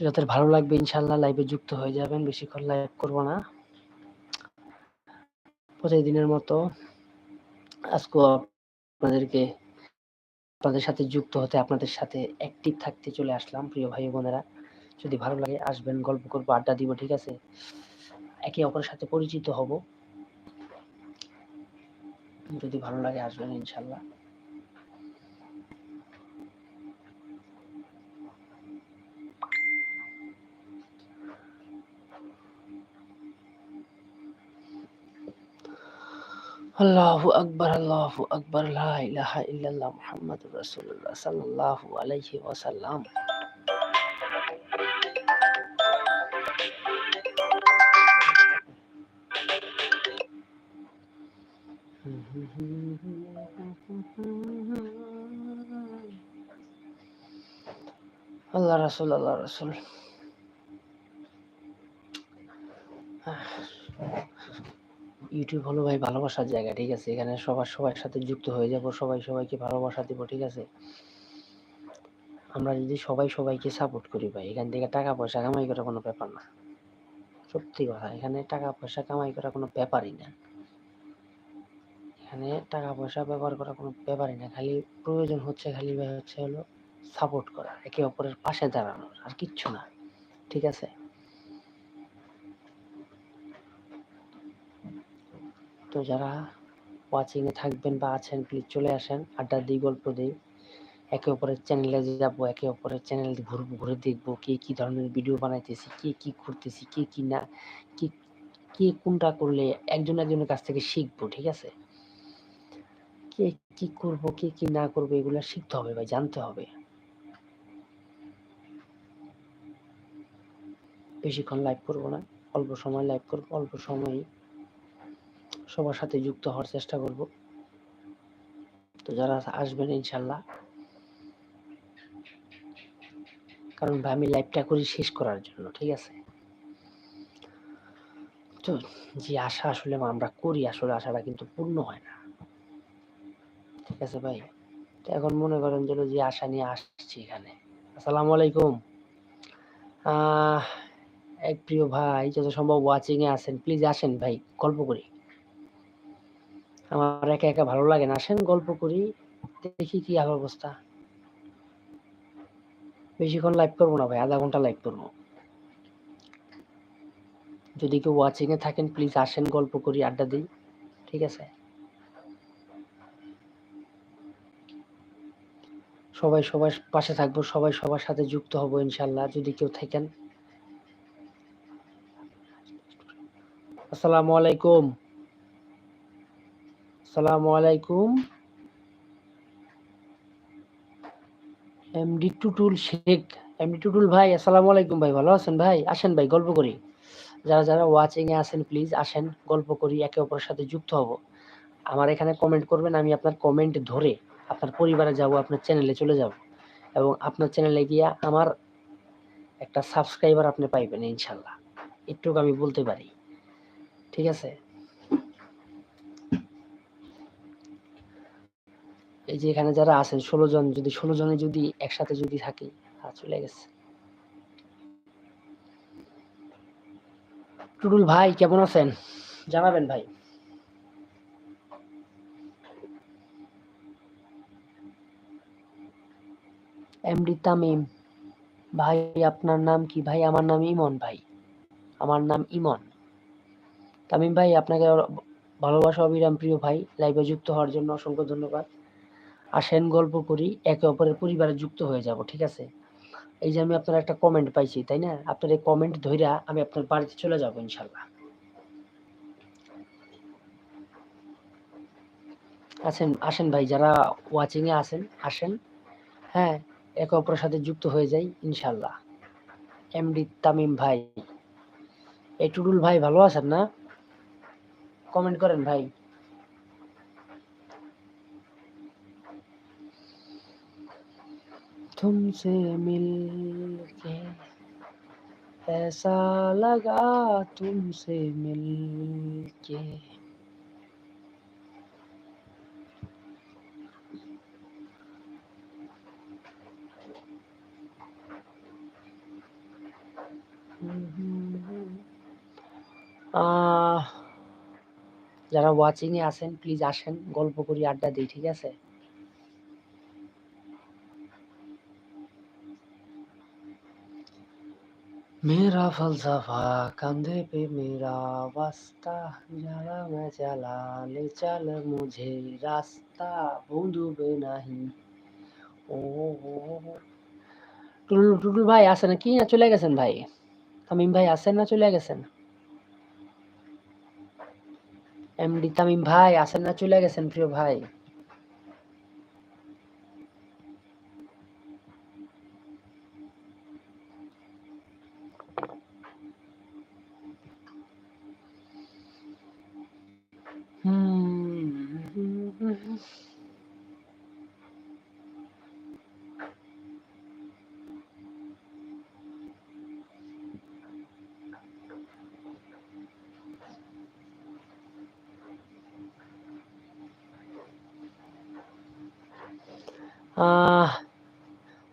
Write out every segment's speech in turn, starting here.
যাদের ভালো লাগবে ইনশাল্লাহ লাইভে যুক্ত হয়ে যাবেন বেশিক্ষণ লাইভ করব না। প্রতিদিনের মতো আজকেও আপনাদেরকে, আপনাদের সাথে যুক্ত হতে, আপনাদের সাথে অ্যাক্টিভ থাকতে চলে আসলাম, প্রিয় ভাই বোনেরা। যদি ভালো লাগে আসবেন, গল্প করব, আড্ডা দিব, ঠিক আছে? একে অপরের সাথে পরিচিত হব। যদি ভালো লাগে আসবেন ইনশাল্লাহ الله أكبر الله أكبر لا إله إلا الله محمد رسول الله صلى الله عليه وسلم الله رسول الله رسول الله. ইউটিউব হলো ভাই ভালোবাসার জায়গা, ঠিক আছে? এখানে সবার সবার সাথে যুক্ত হয়ে যাব, সবাই সবাইকে ভালোবাসা দিব, ঠিক আছে? আমরা যদি সবাই সবাইকে সাপোর্ট করি ভাই, এখান থেকে টাকা পয়সা কামাই করা কোনো ব্যাপার না। সত্যি কথা, এখানে টাকা পয়সা কামাই করা কোনো ব্যাপারই না। এখানে টাকা পয়সা ব্যবহার করা কোনো ব্যাপারই না, খালি প্রয়োজন হচ্ছে, খালি হচ্ছে হলো সাপোর্ট করা, একে অপরের পাশে দাঁড়ানোর, আর কিচ্ছু না, ঠিক আছে? তো যারা ওয়াচিংয়ে থাকবেন বা আছেন প্লিজ চলে আসেন। আড্ডা দিই, গল্প দিই। একে অপরের চ্যানেলে যাব, একে অপরের চ্যানেল ঘুরবো, ঘুরে দেখব কে কি ধরনের ভিডিও বানাইতেছি, কে কি করতেছি, কে কি না, কি, কে কোনটা করলে একজন একজনের কাছ থেকে শিখব, ঠিক আছে? কে কি করব, কে কি না করব, এগুলো শিখতে হবে ভাই, জানতে হবে। বেশিক্ষণ লাইভ করব না, অল্প সময় লাইভ করব, অল্প সময়ই। সবার সাথে যুক্ত হওয়ার চেষ্টা করব। তো যারা আসবেন ইনশাল্লাহ। কারণ ভাই, আমি লাইভটা করি শেষ করার জন্য, ঠিক আছে? তো যে আশা আসলে আমরা করি, আসলে আশাটা কিন্তু পূর্ণ হয় না। ঠিক আছে ভাই? তো এখন মনে করেন যে যে আশা নিয়ে আসছি এখানে। আসসালামু আলাইকুম। এক প্রিয় ভাই, যত সম্ভব ওয়াচিং এ আছেন প্লিজ আসেন ভাই, গল্প করি। আমার একা একা ভালো লাগে না। আসেন, গল্প করি, দেখি কি আর অবস্থা। বেশিক্ষণ লাইভ করব না ভাই, আধা ঘণ্টা লাইভ করব। যদি কেউ ওয়াচিং এ থাকেন প্লিজ আসেন, গল্প করি, আড্ডা দিই, ঠিক আছে? সবাই সবার পাশে থাকব, সবাই সবার সাথে যুক্ত হব ইনশাল্লাহ যদি কেউ থাকেন। আসসালামু আলাইকুম। আসসালামু আলাইকুম। এমডি টুটুল শেখ। এমডি টুটুল ভাই, আসসালামু আলাইকুম ভাই, ভালো আছেন ভাই? আসেন ভাই, গল্প করি। যারা যারা ওয়াচিং এ আছেন প্লিজ আসেন, গল্প করি, একে অপরের সাথে যুক্ত হব। আমার এখানে কমেন্ট করবেন, আমি আপনার কমেন্ট ধরে আপনার পরিবারে যাব, আপনার চ্যানেলে চলে যাব। এবং আপনার চ্যানেলে গিয়ে আমার একটা সাবস্ক্রাইবার আপনি পাইবেন, ইনশাল্লাহ। একটুকু আমি বলতে পারি। ঠিক আছে? এই যে এখানে যারা আছেন ষোলো জন, যদি ষোলো জনে যদি একসাথে যদি থাকি চলে গেছে। টুটুল ভাই, কেমন আছেন? জানাবেন ভাই। এমডি তামিম, ভাই আপনার নাম কি? ভাই, আমার নাম ইমন ভাই। আমার নাম ইমন। তামিম ভাই, আপনাকে ভালোবাসা, অবিরাম প্রিয় ভাই, লাইভে যুক্ত হওয়ার জন্য অসংখ্য ধন্যবাদ। আসেন, গল্প করি, একে অপরের পরিবারে যুক্ত হয়ে যাব, ঠিক আছে? এই যে আমি আপনার একটা কমেন্ট পাইছি, তাই না? আপনার এই কমেন্ট ধইরা আমি আপনার বাড়িতে চলে যাব ইনশাল্লাহ আছেন, আসেন ভাই, যারা ওয়াচিং এ আছেন, আসেন। হ্যাঁ একে অপরের সাথে যুক্ত হয়ে যাই ইনশাল্লাহ এমডি তামিম ভাই। এই টুডুল ভাই, ভালো আছেন না? কমেন্ট করেন ভাই। तुमसे मिल के ऐसा लगा तुमसे मिल के আহ, যারা ওয়াচিং এ আছেন প্লিজ আসেন গল্প করি আড্ডা দিই ঠিক আছে मेरा फलसफा कंधे पे मेरा वास्ता जरा मैं चला ले चल मुझे रास्ता ভুলবে নাহি ও টুটুল টুটুল ভাই আছে নাকি না চলে গেছেন ভাই তামিম ভাই আছেন না চলে গেছেন এমডি তামিম ভাই আছেন না চলে গেছেন প্রিয় ভাই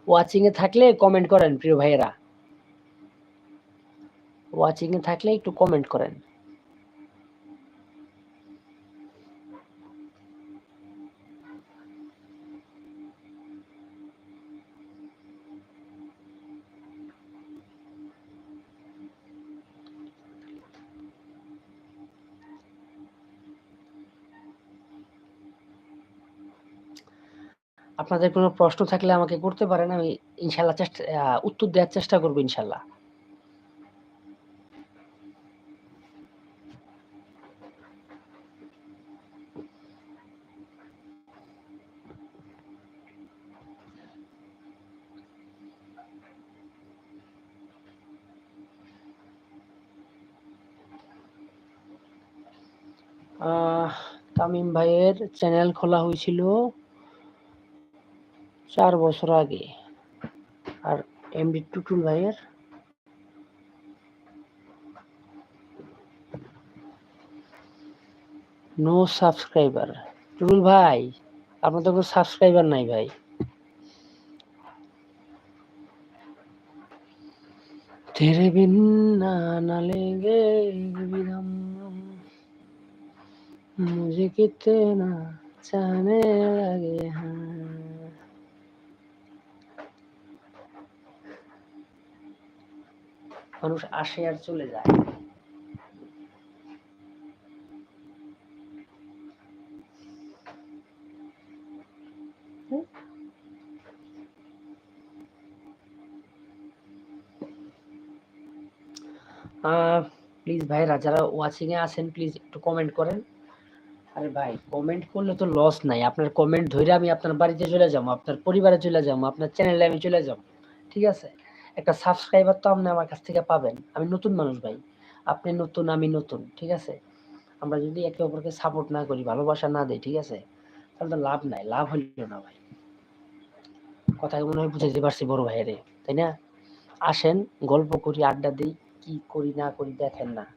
ওয়াচিং এ থাকলে কমেন্ট করেন প্রিয় ভাইয়েরা। ওয়াচিং এ থাকলে একটু কমেন্ট করেন। আপনাদের কোনো প্রশ্ন থাকলে আমাকে করতে পারেন, আমি ইনশাল্লাহ চেষ্টা উত্তর দেওয়ার চেষ্টা করব ইনশাল্লাহ। তামিম ভাইয়ের চ্যানেল খোলা হয়েছিল। চার বছর আগে আর এমডি টুটুল ভাইয়ের নো সাবস্ক্রাইবার টুটুল ভাই আপনার তো কোনো সাবস্ক্রাইবার নাই ভাই तेरे बिन ना ना लेंगे विदम मुझे कितना चाहने लगे हैं মানুষ আসে আর চলে যায়। প্লিজ ভাইরা যারা ওয়াচিং এ আছেন প্লিজ একটু কমেন্ট করেন। আরে ভাই কমেন্ট করলে তো লস নাই। আপনার কমেন্ট ধরে আমি আপনার বাড়িতে চলে যাব, আপনার পরিবারে চলে যাব, আপনার চ্যানেলে আমি চলে যাব। ঠিক আছে? একটা সাবস্ক্রাইবার তো আপনি আমার কাছ থেকে পাবেন। আমি নতুন মানুষ ভাই। আপনি নতুন, আমি নতুন, ঠিক আছে? আমরা যদি একে অপরকে সাপোর্ট না করি, ভালোবাসা না দেই, ঠিক আছে? তাহলে তো লাভ নাই, লাভ হইল না ভাই। কথা মনে হয় বুঝাইতে পারছি বড় ভাইয়েরে, তাই না? আসেন, গল্প করি, আড্ডা দিই, কি করি না করি দেখেন না।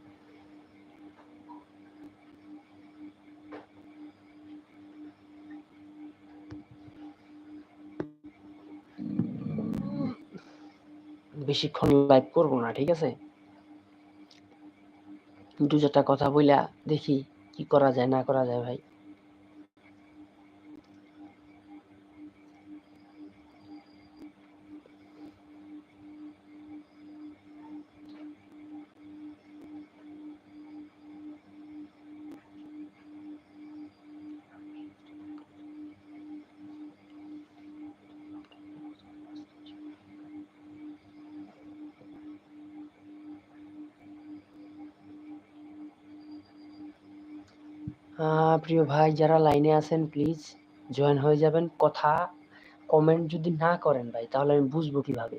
বেশিক্ষণ লাইভ করব না, ঠিক আছে? দু চারটা কথা বইলা দেখি কি করা যায়, না করা যায় ভাই। প্রিয় ভাই, যারা লাইনে আছেন প্লিজ জয়েন হয়ে যাবেন। কথা কমেন্ট যদি না করেন ভাই, তাহলে আমি বুঝব কীভাবে।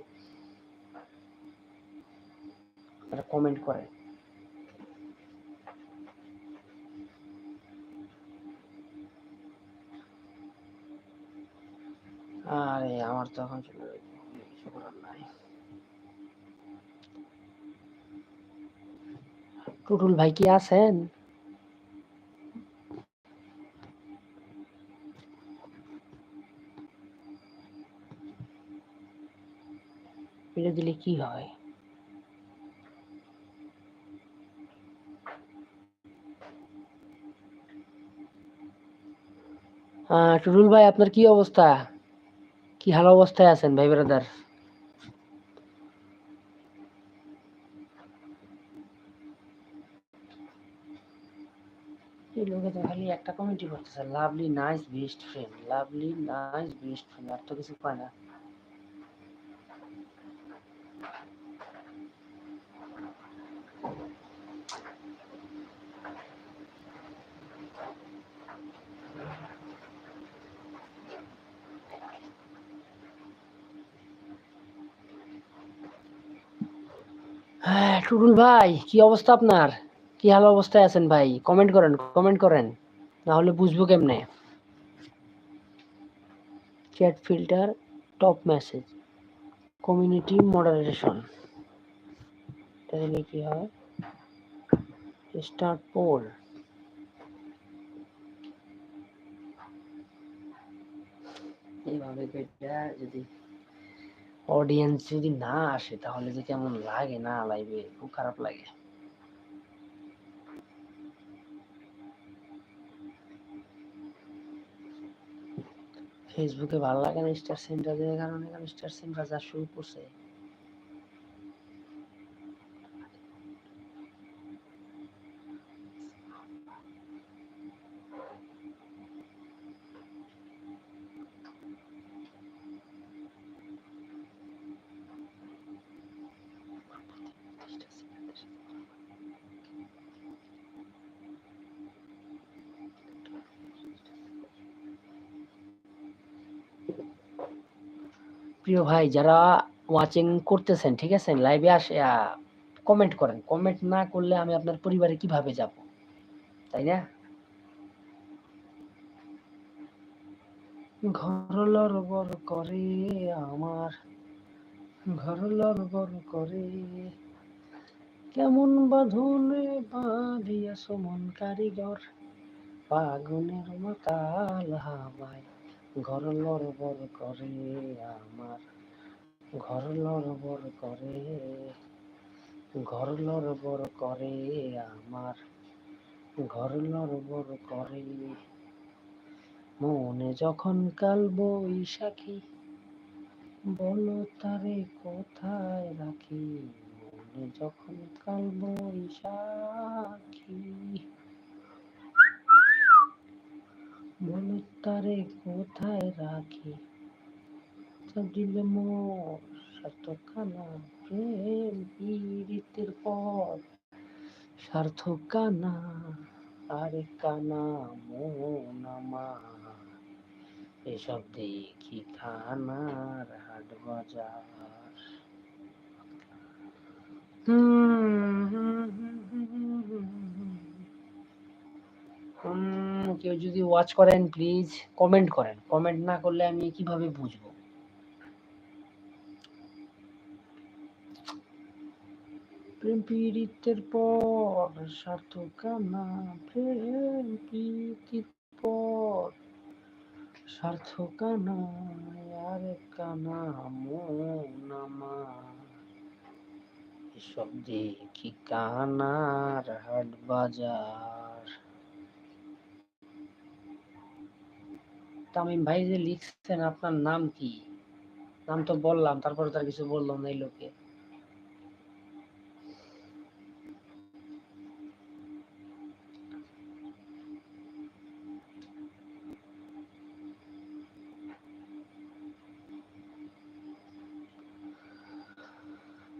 কমেন্ট করেন। আরে, আমার তো এখন চলে কিছু টুটুল ভাই কি আছেন? ফেলে দিলে কি হয়? টুরুল ভাই, আপনার কি অবস্থা? কি হাল অবস্থায় আছেন, ভাই ব্রাদার লোকে তো খালি একটা কমেন্টই করতেছে lovely nice best friend lovely nice best friend আর তো কিছু পায় না। হ্যাঁ টুটুল ভাই, কি অবস্থা আপনার? কি হাল অবস্থায় আছেন ভাই? কমেন্ট করেন কমেন্ট করেন। না হলে বুঝব কেমনে? Chat filter top message community moderation তাহলে কি হয়? স্টার্ট পোল এইভাবে যদি অডিয়েন্স যদি না আসে, তাহলে যে কেমন লাগে না লাইভে খুব খারাপ লাগে। ফেসবুকে ভালো লাগে না স্টার সেন্টার কারণে? কারণ স্টার সেন্টার যা শুরু করছে প্রিয় ভাই, যারা ওয়াচিং করতেছেন, ঠিক আছে? লাইভে আসে কমেন্ট করেন। কমেন্ট না করলে আমি আপনার পরিবারে কীভাবে যাব? তাই না? ঘর লড়বড় করে আমার, ঘর লড়বড় করে। কেমন বাঁধনে বাঁধিয়াছ মন কারিগর পাগুনের মাতাল হাওয়ায়। ঘর লড়বড় করে আমার, ঘর লড়বড় করে, ঘর লড়বড় করে আমার, ঘর লড়বড় করে। মনে যখন কাল বৈশাখী, বলো তারে কোথায় রাখি? মনে যখন কাল বৈশাখী বলো তারে কোথায় রাখি দিলে মোর সার্থকানা প্রেম পীড়িতের পর সার্থক কানা আরে কানা মন আমার এসব দেখি খানার হাট বাজার হুম, হুম, হুম, হুম। হুম, কেউ যদি ওয়াচ করেন প্লিজ কমেন্ট করেন। কমেন্ট না করলে আমি কীভাবে বুঝব? প্রেম পীড়িতের পর সার্থকানা প্রেম পীড়িতের পর সার্থকানা আরে কানা মন আমার। এসব দেখি কানার হাট বাজার। তামিম ভাই যে লিখছেন, আপনার নাম কি? নাম তো বললাম, তারপরে তার কিছু বললাম না এই লোকে।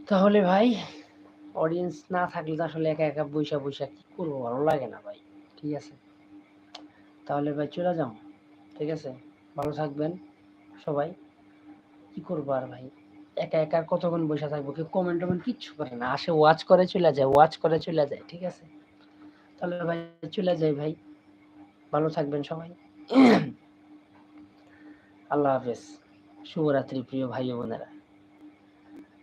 তাহলে ভাই অডিয়েন্স না থাকলে তো আসলে একা একা বৈশা বৈশা কি করব? ভালো লাগে না ভাই, ঠিক আছে। তাহলে ভাই চলে যাও। ঠিক আছে? ভালো থাকবেন সবাই। কি করব আর ভাই? একা একা কতক্ষণ বসে থাকব? কেউ কমেন্ট টমেন্ট কিচ্ছু করে না। আসে ওয়াচ করে চলে যায় ওয়াচ করে চলে যায়, ঠিক আছে? তাহলে ভাই চলে যাই ভাই। ভালো থাকবেন সবাই। আল্লাহ হাফেজ। শুভরাত্রি প্রিয় ভাই বোনেরা।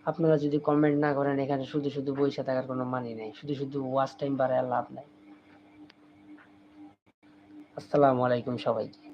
আপনারা যদি কমেন্ট না করেন, এখানে শুধু শুধু বসে থাকার কোনো মানে নেই। শুধু শুধু ওয়াচ টাইম বাড়ায় লাভ নাই। আসসালামু আলাইকুম সবাইকে।